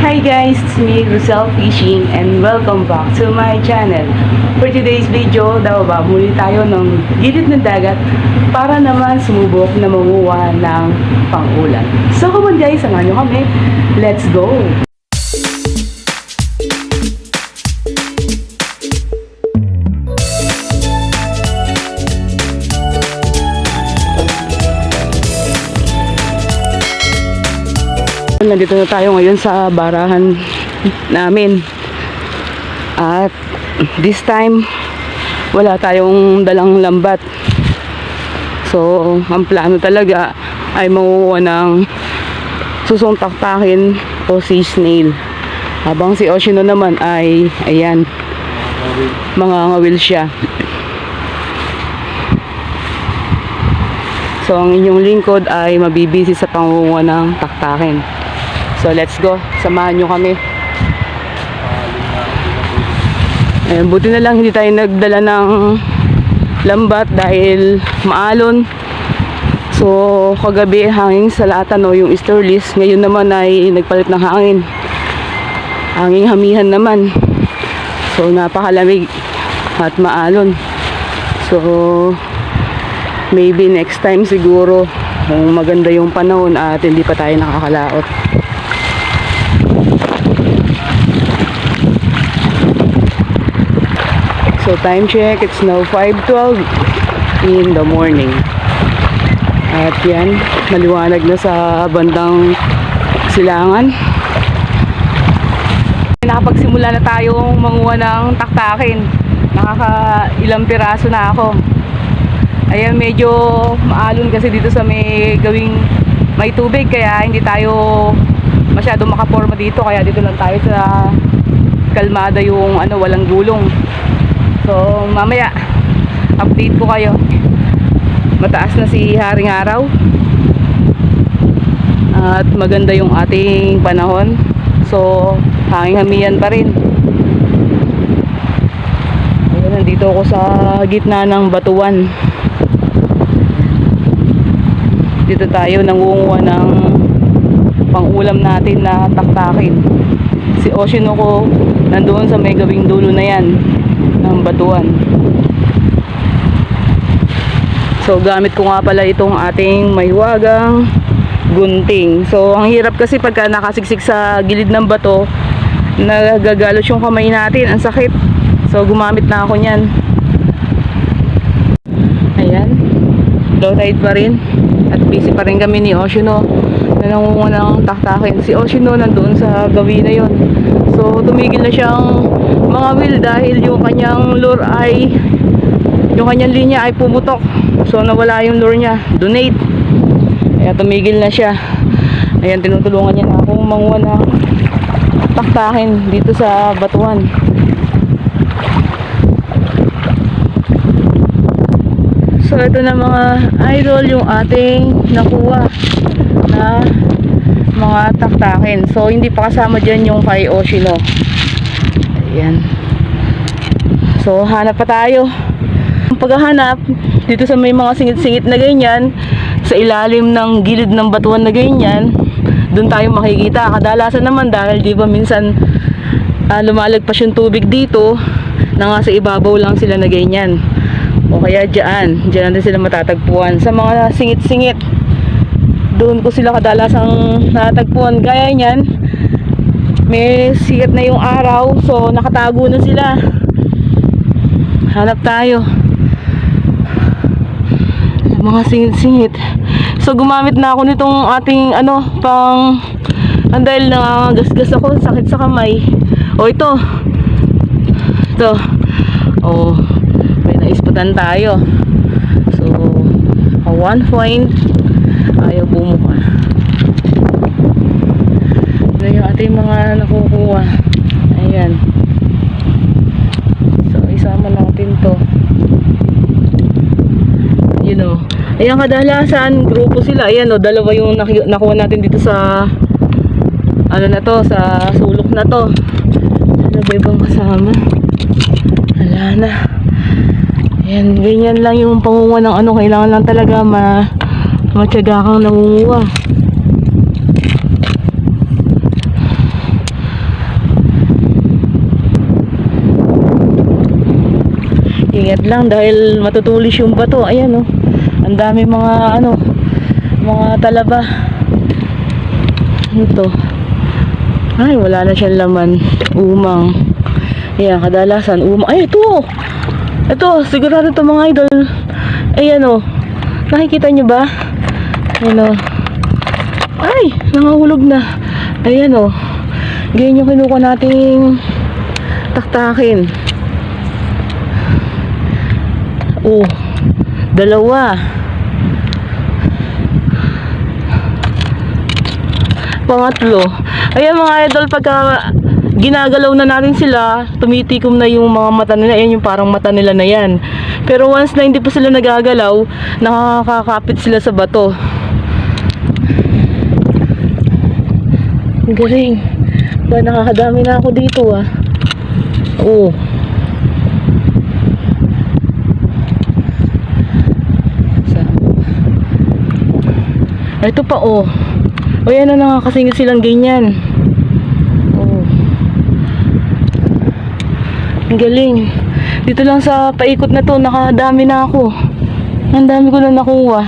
Hi guys, it's me, Rosel Fishing and welcome back to my channel. For today's video, bababa muli tayo ng gilid ng dagat para naman sumubok na manguha ng pangulan. So come on guys, samahan nyo kami. Let's go! Nandito na tayo ngayon sa barahan namin. At this time, wala tayong dalang lambat. So, ang plano talaga ay manguha ng susong taktakin o sea snail. Habang si Oshino naman ay, ayan, mga ngawil siya. So, ang inyong lingkod ay mabibisi sa pangunguha ng taktakin. So, let's go. Samahan nyo kami. Eh, buti na lang hindi tayo nagdala ng lambat dahil maalon. So, kagabi hangin sa latan o yung easterlies. Ngayon naman ay nagpalit ng hangin. Hanging hamihan naman. So, napakalamig at maalon. So, maybe next time siguro kung maganda yung panahon at hindi pa tayo nakakalaot. So time check, it's now 5.12 in the morning. At yan, maliwanag na sa bandang silangan. Nakapagsimula na tayong manguha ng taktakin. Nakaka ilang piraso na ako. Ayan, medyo maalon kasi dito sa may gawing may tubig kaya hindi tayo masyado makaporma dito kaya dito lang tayo sa kalmada yung ano walang gulong. So, mamaya, update ko kayo. Mataas na si Haring Araw. At maganda yung ating panahon. So, hanging hamiyan pa rin. Ayun, nandito ako sa gitna ng batuan. Dito tayo nangunguha ng pangulam natin na taktakin. Si Ocean ko nandoon sa may gawing dulo na yan ng batuan. So gamit ko nga pala itong ating maywagang gunting. So ang hirap kasi pagka nakasiksik sa gilid ng bato, nagagalos yung kamay natin, ang sakit. So gumamit na ako niyan. Ayan. Low tide pa rin. At busy pa rin kami ni Oshino na nangunguha ng taktakin. Si Oshino nandoon sa gawi na yon. So tumigil na siyang mga will dahil yung kanyang lure ay yung kanyang linya ay pumutok. So nawala yung lure niya. Donate. Kaya tumigil na siya. Ayan, tinutulungan niya na akong manguha ng taktakin dito sa batuan. So ito na mga idol yung ating nakuha na mga taktakin. So hindi pa kasama dyan yung kay Oshino. Ayan. So hanap pa tayo. Ang paghahanap dito sa may mga singit-singit na ganyan sa ilalim ng gilid ng batuan na ganyan doon tayo makikita. Kadalasan naman dahil di ba minsan uh, lumalagpas yung tubig dito na nga sa ibabaw lang sila na ganyan. O kaya dyan, dyan natin sila matatagpuan. Sa mga singit-singit, doon ko sila kadalasang natagpuan. Gaya niyan, may sikat na yung araw, so nakatago na sila. Hanap tayo. Mga singit-singit. So gumamit na ako nitong ating ano, pang ang dahil na gasgas ako, sakit sa kamay. O ito. Ito. O may naispatan tayo. So, a one point ayaw bumuka. Ito yung ating mga nakukuha. Ayan. Natin to. You know. Ayan kadalasan, grupo sila. Ayan o, dalawa yung nakuha natin dito sa ano na to, sa sulok na to. Ano ba ibang kasama? Wala na. Ayan, ganyan lang yung pangunguha ng ano. Kailangan lang talaga ma matyaga kang nangunguha. Lang dahil matutulis yung bato. Ayan oh. Ang dami mga ano, mga talaba. Ito. Ay, wala na siyang laman. Umang. Ayan, kadalasan umang. Ay, ito! Ito, sigurado ito mga idol. Ayan o. Nakikita nyo ba? Ayan o. Ay, nangahulog na. Ayan o. Ganyan yung kinuha nating taktakin. Oh, dalawa. Pangatlo. Ayan mga idol, pagka ginagalaw na natin sila, tumitikom na yung mga mata nila. Ayan yung parang mata nila na yan. Pero once na hindi pa sila nagagalaw, nakakakapit sila sa bato. Ang galing. Ba, nakakadami na ako dito ah. Oo. Sa- Ito pa oh. O yan na nakakasingit silang ganyan. Oh. Ang galing. Dito lang sa paikot na to, nakadami na ako. Ang dami ko na nakuha.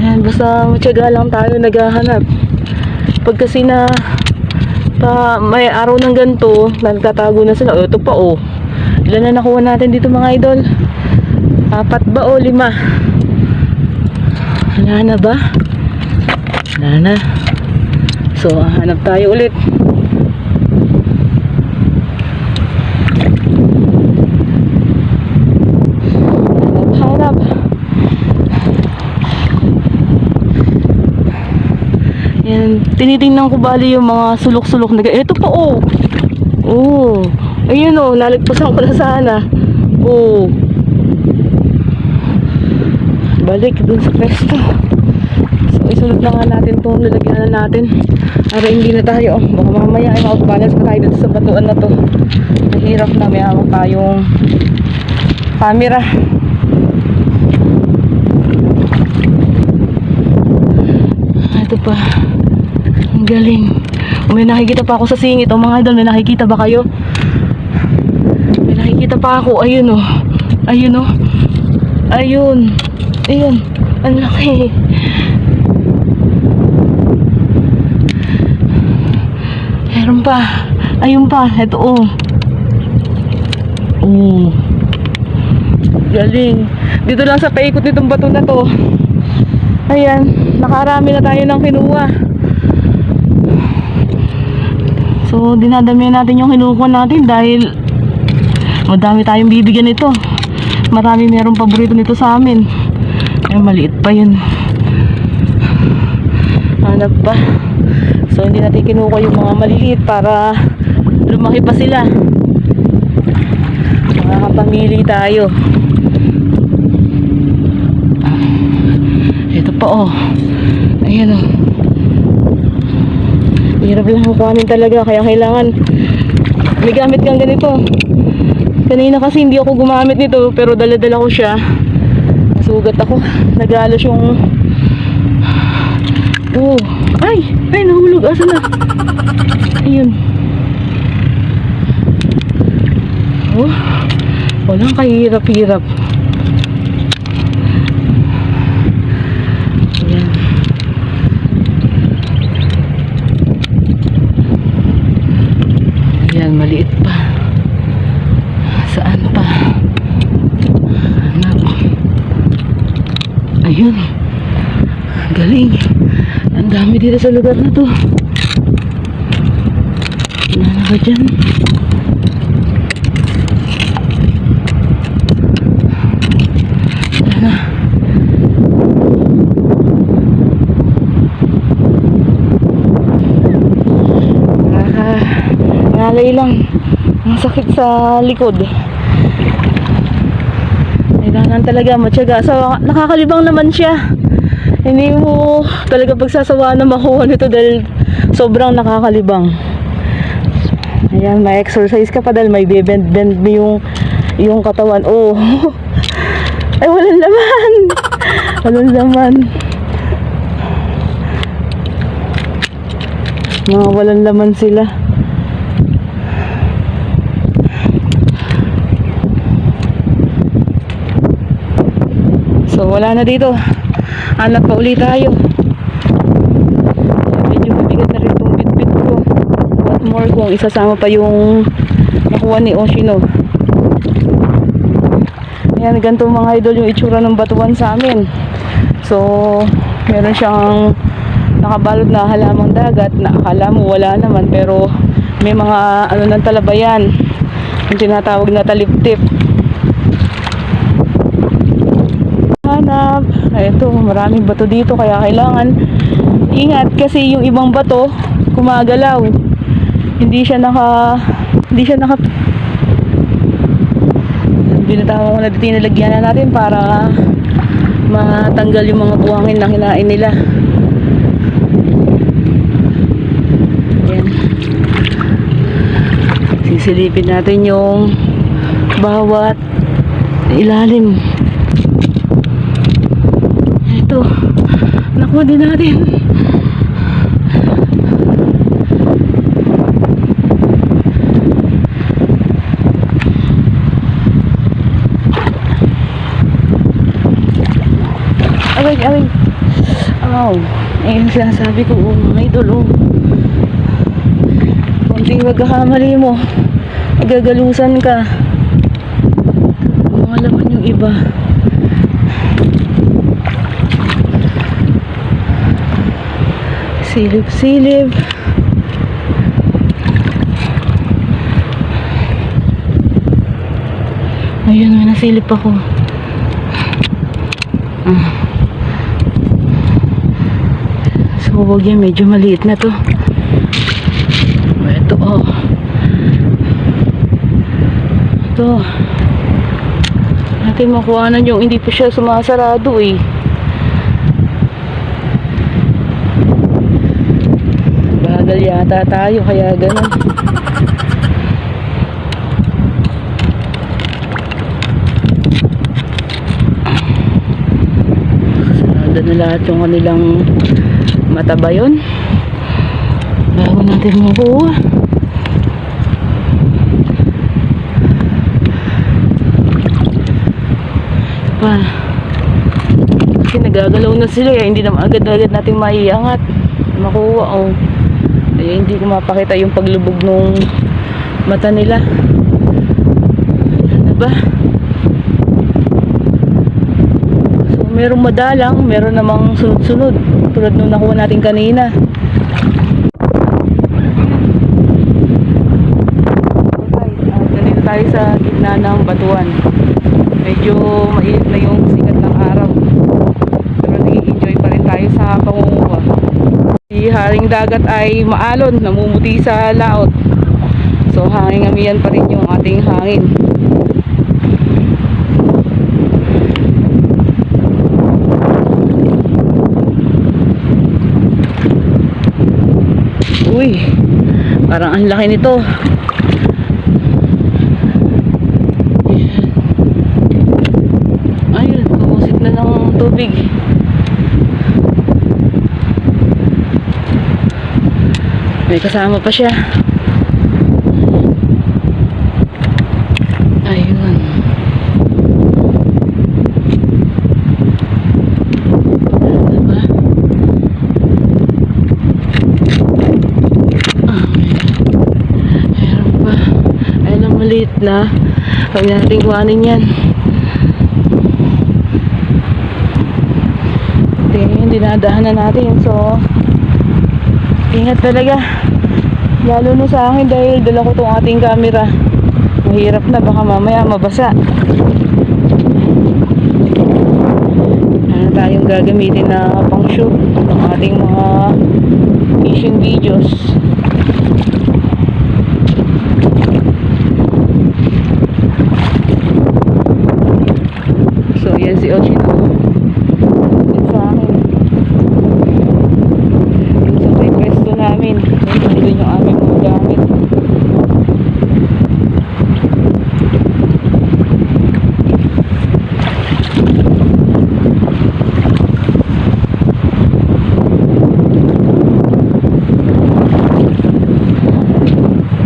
Ayan, basta matyaga lang tayo naghahanap. Pag kasi na pa, may araw ng ganito, nagtatago na sila. O, ito pa oh. Ilan na nakuha natin dito mga idol? Apat ba o lima? Wala na ba? Wala na. So, hanap tayo ulit. Hanap. Yan, tinitingnan ko bali yung mga sulok-sulok na Ito pa oh. Oh. Ayun oh, nalagpasan ko na sana. Oh. Balik dun sa pwesto. So isulot na nga natin itong lalagyan na natin. Para hindi na tayo. oh, Baka mamaya ay mag-balance pa tayo dito sa batuan na to. Mahirap na may hawak tayong camera. Ito pa. Ang galing. May nakikita pa ako sa singit. O mga idol, may nakikita ba kayo? May nakikita pa ako. Ayun oh. Ayun oh. Ayun. Ayun. Ang laki. Meron pa. Ayun pa. Ito oh. Oh. Galing. Dito lang sa paikot nitong bato na to. Ayan, nakarami na tayo ng kinuha. So, dinadamihan natin yung kinuha natin dahil madami tayong bibigyan nito. Marami merong paborito nito sa amin. Ay, maliit pa yun. Hanap pa. So, hindi natin kinuha yung mga maliliit para lumaki pa sila. Makakapamili tayo. Ito pa oh. Ayan oh. Hirap lang kukuhanin talaga kaya kailangan may gamit kang ganito. Kanina kasi hindi ako gumamit nito pero dala-dala ko siya. Nasugat ako. Nagalos yung Oh, ay, ay nahulog asa na. Ayun. Oh. Walang kahirap-hirap. Ayan. Ayan, maliit pa. Saan pa? Hanap. Ayun. Galing. Ang dami dito sa lugar na to. Na ba dyan? Wala na. Nakaka... Ngalay lang. Ang sakit sa likod. Kailangan talaga matyaga. So, nakakalibang naman siya hindi mo talaga pagsasawaan na makuha nito dahil sobrang nakakalibang. Ayan may exercise ka pa dahil may bend bend mo yung yung katawan. Oh. Ay walang laman. Walang laman. Mga walang laman sila. So wala na dito. Hanap pa ulit tayo. Medyo mabigat na rin itong bitbit ko. What more kung isasama pa yung nakuha ni Oshino. Ayan, ganito mga idol yung itsura ng batuan sa amin. So, meron siyang nakabalot na halamang dagat na akala mo wala naman pero may mga ano ng talabayan yung tinatawag na taliptip hanap ito maraming bato dito kaya kailangan ingat kasi yung ibang bato kumagalaw hindi siya naka hindi siya naka binatawan ko na dito nilagyan na natin para matanggal yung mga buhangin na kinain nila Ayan. Sisilipin natin yung bawat ilalim. Ito. Nakuha din natin. Aray, aray. Aw. Eh, yung sinasabi ko, oh, mga idol, oh. Kunting magkakamali mo, magagalusan ka. Mga laman yung iba. Silip-silip. Ayun, may nasilip ako. Ah. So, huwag yan. Medyo maliit na to. Ito, oh. Ito. Natin makuhanan yung hindi pa siya sumasarado eh. Yata tayo kaya ganun. Sarado na lahat yung kanilang mata ba yun? Bago natin makuha. Pa. Kasi nagagalaw na sila eh. Hindi naman agad-agad natin maiangat. Makuha oh. Eh, hindi ko mapakita yung paglubog nung mata nila. Ano ba? So, merong madalang, meron namang sunod-sunod. Tulad nung nakuha natin kanina. Ganito tayo sa gitna ng batuan. Medyo mainit na yung sikat ng araw. Pero nag-enjoy pa rin tayo sa pangunguha. Dagat ay maalon, namumuti sa laot. So hangin amiyan pa rin yung ating hangin. Uy, parang ang laki nito. Ayun, tumusit na ng tubig. May kasama pa siya. Ayun. Ano ba? Ah, meron pa. Ayun ang maliit na. Huwag natin kuhanin yan. Ito yung dinadahanan natin. So, ingat talaga. Lalo na sa akin dahil dala ko tong ating camera. Mahirap na. Baka mamaya mabasa. Ano tayong gagamitin na pang shoot ng ating mga fishing videos. So, yan si Ochino. Yan sa akin. Yung sa may pwesto namin. Yan, doon yung aming mga gamit.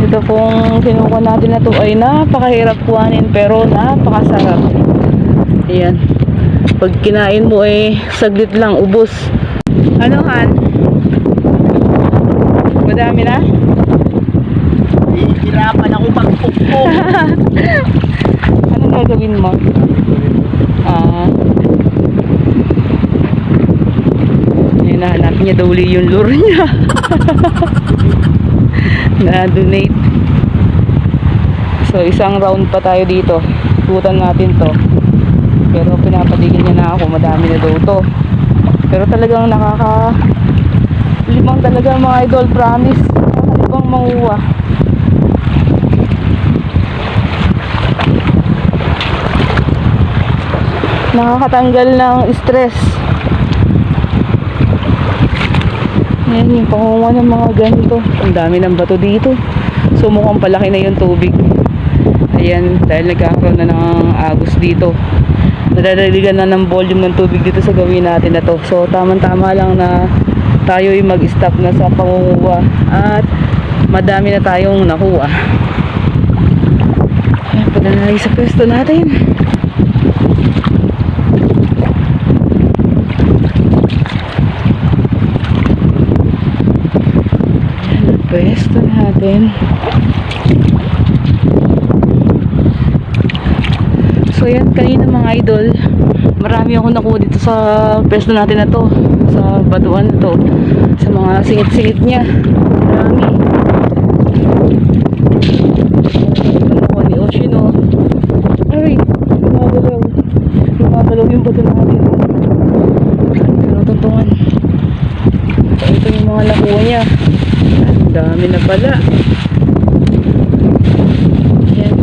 Ito pong kinuha natin na to ay napakahirap kuhanin pero napakasarap. Ayan. Pag kinain mo eh, saglit lang, ubos. Ano, Han? Madami na? Hihirapan ako magpukpo. Anong gagawin mo? Ah. Ayun, nahanap niya daw uli yung lure niya. Na-donate. So, isang round pa tayo dito. Ikutan natin to. Pero pinapatigil niya na ako. Madami na daw to. Pero talagang nakaka... Limang talaga mga idol. Promise. Nakakalibang manguha. nakakatanggal ng stress. Ayan yung pangunga ng mga ganito. Ang dami ng bato dito. So mukhang palaki na yung tubig. Ayan, dahil nagkakaroon na ng agos dito. Nadadaligan na ng volume ng tubig dito sa gawin natin na to. So tamang-tama lang na tayo ay mag-stop na sa pangunguha. At madami na tayong nakuha. Punta na tayo sa pwesto natin. pwesto natin. So yan, kanina mga idol, marami ako nakuha dito sa pwesto natin na to. Sa batuan na to. Sa mga singit-singit niya. Marami. Nakuha ni Oshino. Ay, lumabalaw. Lumabalaw yung bato natin. Tinutuntungan. So, ito yung mga nakuha niya. Ang dami na pala. Yan.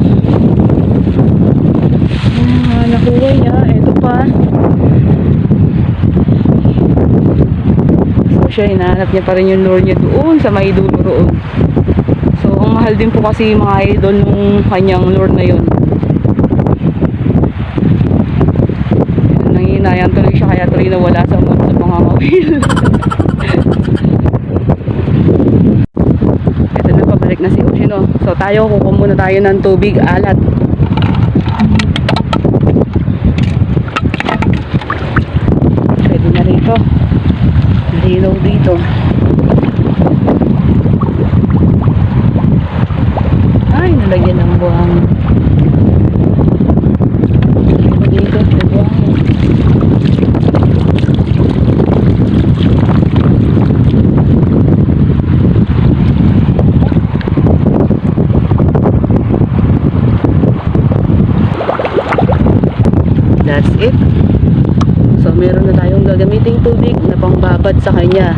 Ah, nakuha niya. Ito pa. So siya, hinahanap niya pa rin yung lure niya doon sa may dulo roon. So, ang mahal din po kasi mga idol nung kanyang lure na yun. Nanginayan tuloy siya kaya tuloy nawala sa mga sa mga mawil. Ito na, pabalik na si Ushino. So tayo, kukuha muna tayo ng tubig, alat. Malinaw dito. Ay, nalagyan ng buhangin. That's it. So, meron na tayong gagamiting tubig na pangbabad sa kanya.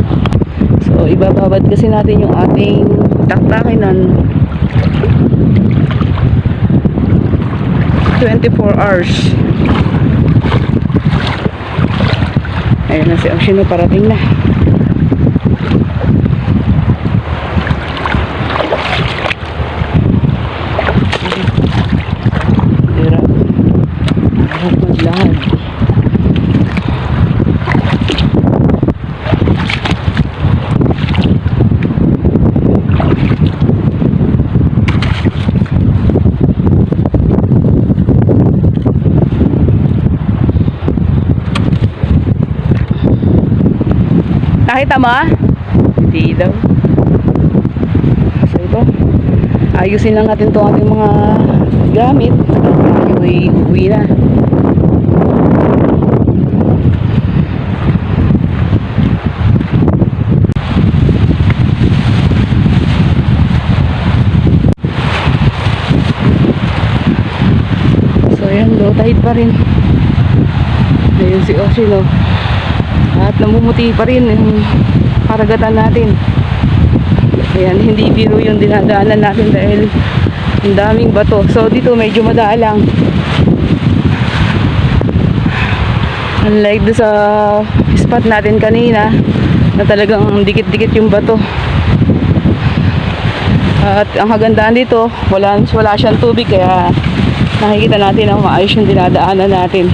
So, ibababad kasi natin yung ating taktakinan 24 hours. Ayun na si Oshino, parating na. Nakita mo? Hindi daw. So ito, ayusin lang natin itong ating mga gamit. Uwi, uwi na. So yan, low tide pa rin. Ayun si Oshino. At namumuti pa rin yung karagatan natin. Ayan, hindi biro yung dinadaanan natin dahil ang daming bato. So dito medyo madaalang. Unlike do sa spot natin kanina na talagang dikit-dikit yung bato. At ang kagandaan dito, wala, wala siyang tubig kaya nakikita natin ang maayos yung dinadaanan natin.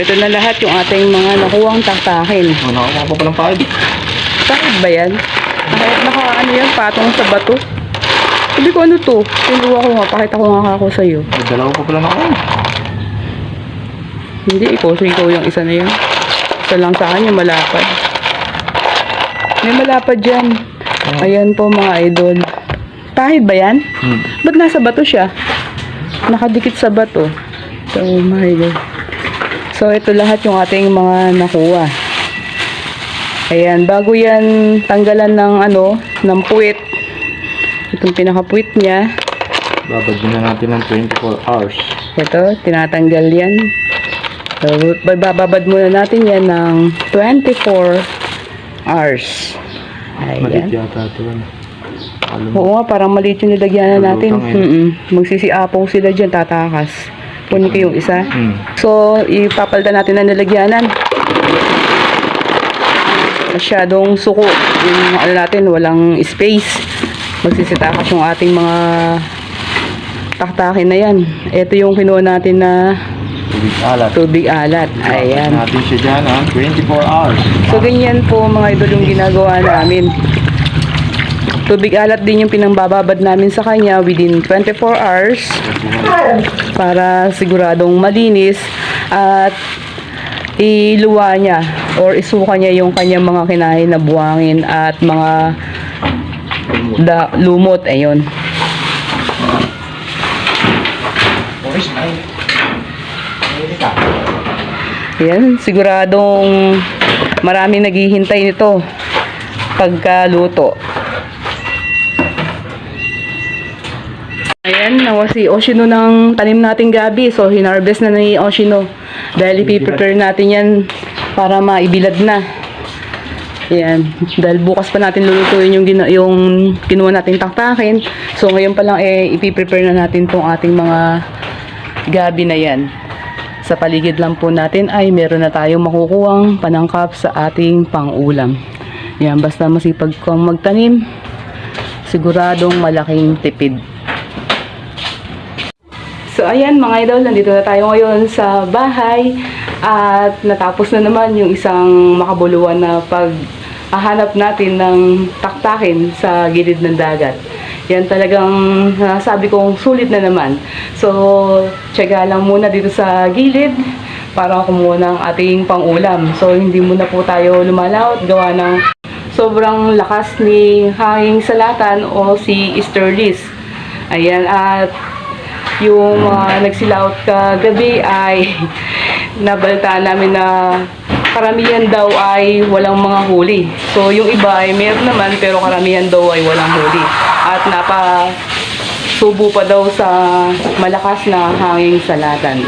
Ito na lahat yung ating mga nakuwang taktakin. Oh, nakakuha pa palang paid. Bakit ba yan? Naka, naka ano yan, patong sa bato. Sabi ko ano to? Kinuha ko nga, pakita ko nga ako sa'yo. May dalawa pa pala nakakuha. Hindi, ikaw. So, ikaw yung isa na yun. Isa lang sa akin yung malapad. May malapad dyan. Ayan po mga idol. Pahid ba yan? Hmm. Ba't nasa bato siya? Nakadikit sa bato. So, my God. So, ito lahat yung ating mga nakuha. Ayan, bago yan tanggalan ng ano, ng puwit. Itong pinaka-puwit niya. Babad na natin ng 24 hours. Ito, tinatanggal yan. So, bababad muna natin yan ng 24 hours. Malit Ayan. yata ito. ano. Alam. Oo nga, parang maliit yung nilagyan na natin. Eh. Mm Magsisiapaw sila dyan, tatakas. Kunin ko yung isa. Hmm. So, ipapalitan natin ang nilagyanan. Masyadong suko. Yung ano natin, walang space. Magsisitakas yung ating mga taktakin na yan. Ito yung kinuha natin na Tubig alat. tubig alat. Ayan. Natin siya dyan ha. 24 hours. So, ganyan po mga idol yung ginagawa namin. Tubig alat din yung pinambababad namin sa kanya within 24 hours para siguradong malinis at iluwa niya or isuka niya yung kanyang mga kinain na buwangin at mga da, lumot. Ayun. Yan, siguradong maraming naghihintay nito pagkaluto. Ayan, nawa si Oshino ng tanim nating gabi. So, hinarvest na ni Oshino. Dahil ipiprepare natin yan para maibilad na. Ayan. Dahil bukas pa natin lulutuin yung, gina- yung kinuha nating taktakin. So, ngayon pa lang eh, ipiprepare na natin tong ating mga gabi na yan. Sa paligid lang po natin ay meron na tayong makukuhang panangkap sa ating pangulam. Yan, basta masipag kang magtanim, siguradong malaking tipid. So ayan mga idol, nandito na tayo ngayon sa bahay at natapos na naman yung isang makabuluhan na paghahanap natin ng taktakin sa gilid ng dagat. Yan talagang ah, sabi kong sulit na naman. So, tiyaga lang muna dito sa gilid para kumuha ng ating pangulam. So, hindi muna po tayo lumalaot gawa ng sobrang lakas ni hanging salatan o si Easterlies. Ayan, at yung mga nagsilaot kagabi ay nabaltaan namin na karamihan daw ay walang mga huli. So yung iba ay meron naman pero karamihan daw ay walang huli. At napa subo pa daw sa malakas na hanging salatan.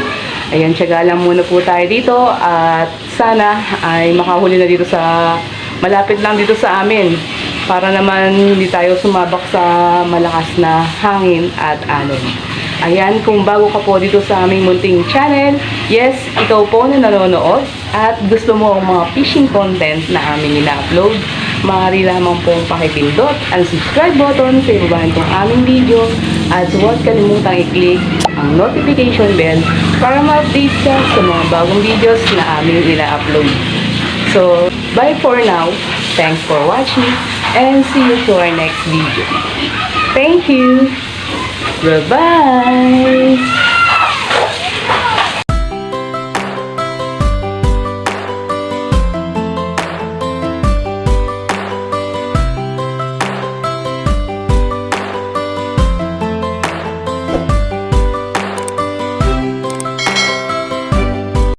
Ayan, lang muna po tayo dito at sana ay makahuli na dito sa malapit lang dito sa amin para naman hindi tayo sumabak sa malakas na hangin at alon. Ayan, kung bago ka po dito sa aming munting channel, yes, ikaw po na nanonood at gusto mo ang mga fishing content na aming ina-upload, maaari lamang pong pakipindot ang subscribe button sa ibabahan kong aming video at huwag kalimutang i-click ang notification bell para ma-update ka sa mga bagong videos na aming ina-upload. So, bye for now. Thanks for watching and see you to our next video. Thank you. Bye-bye.